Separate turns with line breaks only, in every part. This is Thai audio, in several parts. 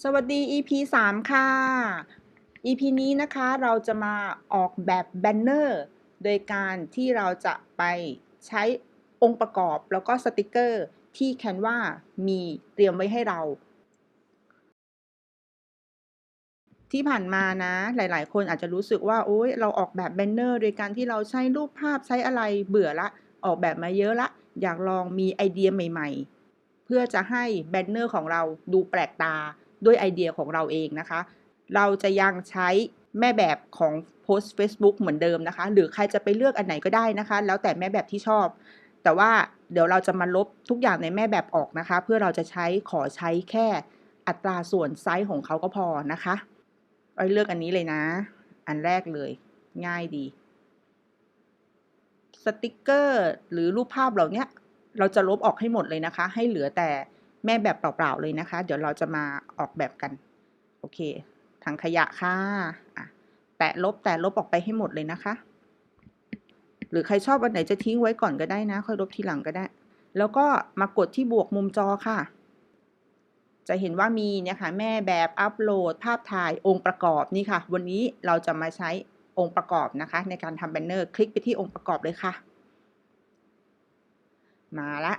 สวัสดี EP 3 ค่ะ EP นี้นะคะเราจะมาออกแบบแบนเนอร์โดยการที่เราจะไปใช้องค์ประกอบแล้วก็สติกเกอร์ที่ Canva มีเตรียมไว้ให้เรา ที่ผ่านมานะ หลายๆ คนอาจจะรู้สึกว่า โอ๊ยเราออกแบบแบนเนอร์โดยการที่เราใช้รูปภาพใช้อะไรเบื่อละ ออกแบบมาเยอะละ อยากลองมีไอเดียใหม่ ๆ เพื่อจะให้แบนเนอร์ของเราดูแปลกตา ด้วยไอเดียของเราเองนะคะ เราจะยังใช้แม่แบบของโพสต์ Facebook เหมือนเดิมนะคะ หรือใครจะไปเลือกอันไหนก็ได้นะคะ แล้วแต่แม่แบบที่ชอบ แต่ว่าเดี๋ยวเราจะมาลบทุกอย่างในแม่แบบออกนะคะ เพื่อเราจะใช้ขอใช้แค่อัตราส่วนไซส์ของเขาก็พอนะคะไอ้เลือกอันนี้เลยนะ อันแรกเลย ง่ายดีสติกเกอร์หรือรูปภาพเหล่านี้เราจะลบออกให้หมดเลยนะคะ ให้เหลือแต่ แม่แบบเปล่าๆเลยนะคะ เดี๋ยวเราจะมาออกแบบกัน โอเคถังขยะค่ะอะ แตะลบแตะลบออกไปให้หมดเลยนะคะ หรือใครชอบอันไหนจะทิ้งไว้ก่อนก็ได้นะ ค่อยลบทีหลังก็ได้ แล้วก็มากดที่บวกมุมจอค่ะ จะเห็นว่ามีเนี่ยค่ะ แม่แบบอัปโหลด ภาพถ่ายองค์ประกอบนี่ค่ะ วันนี้เราจะมาใช้องค์ประกอบนะคะ ในการทำแบนเนอร์คลิกไปที่องค์ประกอบเลยค่ะ มาละ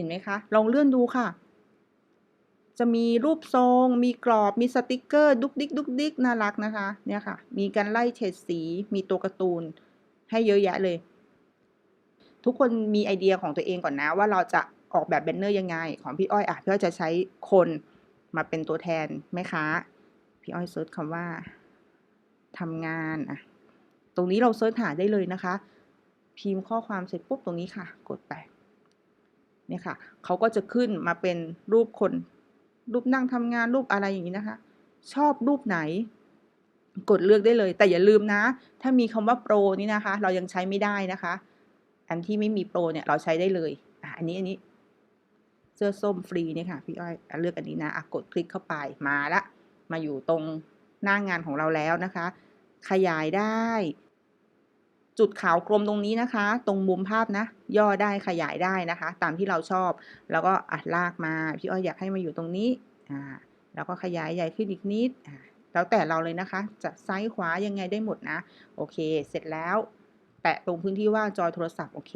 ห็นไหมคะ ลองเลื่อนดูค่ะ จะมีรูปทรง มีกรอบ มีสติกเกอร์ ดุกดิกดุกดิกน่ารักนะคะ เนี่ยค่ะ มีการไล่เฉดสี มีตัวการ์ตูน ให้เยอะแยะเลย ทุกคนมีไอเดียของตัวเองก่อนนะ ว่าเราจะออกแบบแบนเนอร์ยังไง ของพี่อ้อยอะพี่อ้อยจะใช้คนมาเป็นตัวแทนแม่ค้า พี่อ้อยเซิร์ชคำว่าทำงานอะ ตรงนี้เราเซิร์ชหาได้เลยนะคะ พิมพ์ข้อความเสร็จปุ๊บตรงนี้ค่ะ กดไป เนี่ยค่ะเขาก็จะขึ้นมาเป็นรูปคน รูปนั่งทำงานรูปอะไรอย่างนี้นะคะ ชอบรูปไหน กดเลือกได้เลย แต่อย่าลืมนะ ถ้ามีคำว่าโปรนี่นะคะ เรายังใช้ไม่ได้นะคะ อันที่ไม่มีโปรเนี่ยเราใช้ได้เลยอันนี้อันนี้เสื้อส้มฟรีเนี่ยค่ะพี่อ้อยเลือกอันนี้นะะกดคลิกเข้าไปมาละ มาอยู่ตรงหน้างงานของเราแล้วนะคะ ขยายได้ จุดขาวกลมตรงนี้นะคะ ตรงมุมภาพนะ ย่อได้ขยายได้นะคะ ตามที่เราชอบ แล้วก็อะลากมาพี่อ้อยอยากให้มาอยู่ตรงนี้อ่าแล้วก็ขยายใหญ่ขึ้นอีกนิดอ่าแล้วแต่เราเลยนะคะ จะซ้ายขวายังไงได้หมดนะ โอเค เสร็จแล้วแตะตรงพื้นที่ว่างจอยโทรศัพท์โอเค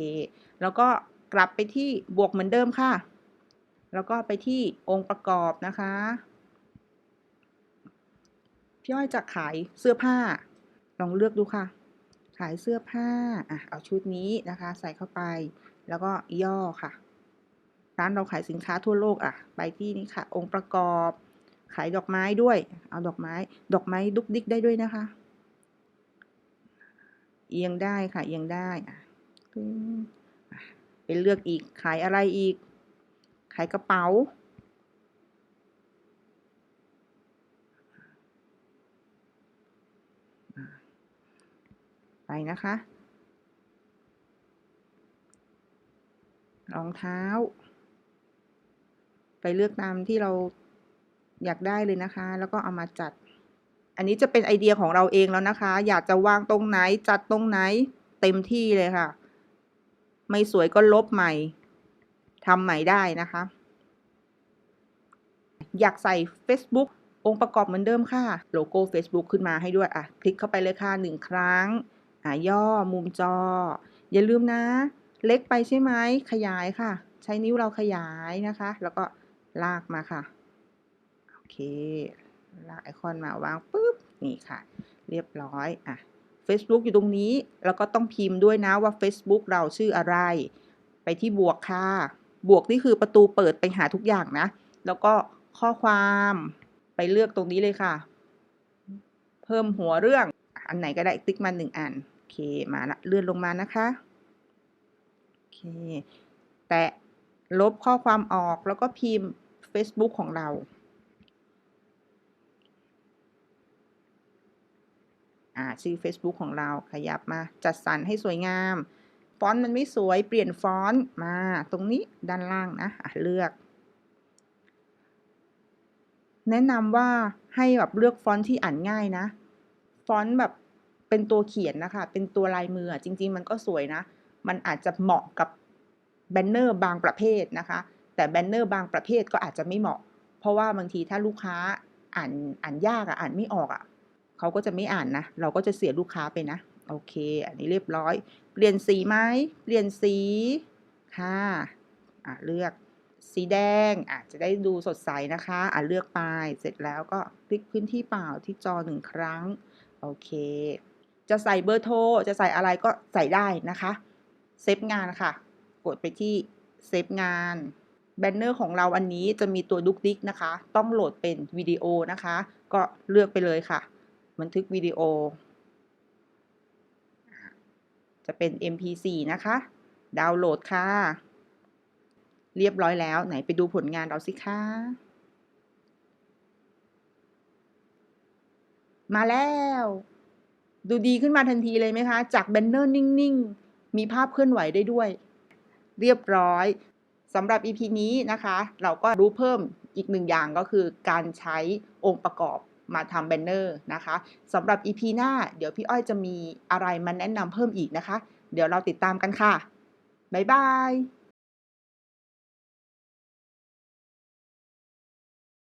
แล้วก็กลับไปที่บวกเหมือนเดิมค่ะ แล้วก็ไปที่องค์ประกอบนะคะพี่อ้อยจะขายเสื้อผ้า ลองเลือกดูค่ะ ขายเสื้อผ้าอะเอาชุดนี้นะคะ ใส่เข้าไป แล้วก็ย่อค่ะ ร้านเราขายสินค้าทั่วโลกอะ ไปที่นี่ค่ะ องค์ประกอบ ขายดอกไม้ด้วย เอาดอกไม้ ดอกไม้ดุกดิกได้ด้วยนะคะ เอียงได้ค่ะ เอียงได้อะไปเลือกอีก ขายอะไรอีก ขายกระเป๋า ไปนะคะ รองเท้า ไปเลือกตามที่เราอยากได้เลยนะคะ แล้วก็เอามาจัด อันนี้จะเป็นไอเดียของเราเองแล้วนะคะ อยากจะวางตรงไหนจัดตรงไหนเต็มที่เลยค่ะ ไม่สวยก็ลบใหม่ทำใหม่ได้นะคะ อยากใส่ Facebook องค์ประกอบเหมือนเดิมค่ะ โลโก้ Facebook ขึ้นมาให้ด้วย อะ คลิกเข้าไปเลยค่ะหนึ่งครั้ง อะย่อมุมจอ อย่าลืมนะ เล็กไปใช่ไหมขยายค่ะ ใช้นิ้วเราขยายนะคะ แล้วก็ลากมาค่ะ โอเค ลากไอคอนมาวางปุ๊บ นี่ค่ะ เรียบร้อยอะ Facebook อยู่ตรงนี้ แล้วก็ต้องพิมพ์ด้วยนะว่า Facebook เราชื่ออะไร ไปที่บวกค่ะ บวกนี่คือประตูเปิดไปหาทุกอย่างนะ แล้วก็ข้อความไปเลือกตรงนี้เลยค่ะ เพิ่มหัวเรื่อง อันไหนก็ได้ติ๊กมาหนึ่งอัน เคมาละเลื่อนลงมานะคะโอเคแตะลบข้อความออกแล้วก็พิมพ์ Facebook ของเราอ่าชื่อ Facebook ของเราขยับมาจัดสรรให้สวยงาม ฟอนต์มันไม่สวยเปลี่ยนฟอนต์มาตรงนี้ด้านล่างนะอะเลือก แนะนำว่าให้แบบเลือกฟอนต์ที่อ่านง่ายนะ ฟอนต์แบบ เป็นตัวเขียนนะคะ เป็นตัวลายมือจริง ๆ มันก็สวยนะ มันอาจจะเหมาะกับแบนเนอร์บางประเภทนะคะ แต่แบนเนอร์บางประเภทก็อาจจะไม่เหมาะ เพราะว่าบางทีถ้าลูกค้าอ่านอ่านยากอะอ่านไม่ออกอะเขาก็จะไม่อ่านนะ เราก็จะเสียลูกค้าไปนะ โอเค อันนี้เรียบร้อย เปลี่ยนสีไหมเปลี่ยนสีค่ะอะเลือกสีแดงอะจะได้ดูสดใสนะคะอะเลือกไป เสร็จแล้วก็คลิกพื้นที่เปล่าที่จอหนึ่งครั้ง โอเค จะใส่เบอร์โทร จะใส่อะไรก็ใส่ได้นะคะ เซฟงานค่ะ กดไปที่เซฟงานแบนเนอร์ของเราอันนี้จะมีตัวดุกดิกนะคะ ต้องโหลดเป็นวิดีโอนะคะ ก็เลือกไปเลยค่ะ บันทึกวิดีโอ จะเป็น MP4 นะคะ ดาวน์โหลดค่ะ เรียบร้อยแล้วไหนไปดูผลงานเราสิคะมาแล้ว ดูดีขึ้นมาทันทีเลยไหมคะ จากแบนเนอร์นิ่ง ๆ มีภาพเคลื่อนไหวได้ด้วย เรียบร้อยสำหรับ EP นี้นะคะ เราก็รู้เพิ่มอีกหนึ่งอย่างก็คือการใช้องค์ประกอบมาทำแบนเนอร์นะคะสำหรับ EP หน้า เดี๋ยวพี่อ้อยจะมีอะไรมาแนะนำเพิ่มอีกนะคะ เดี๋ยวเราติดตามกันค่ะ บ๊ายบาย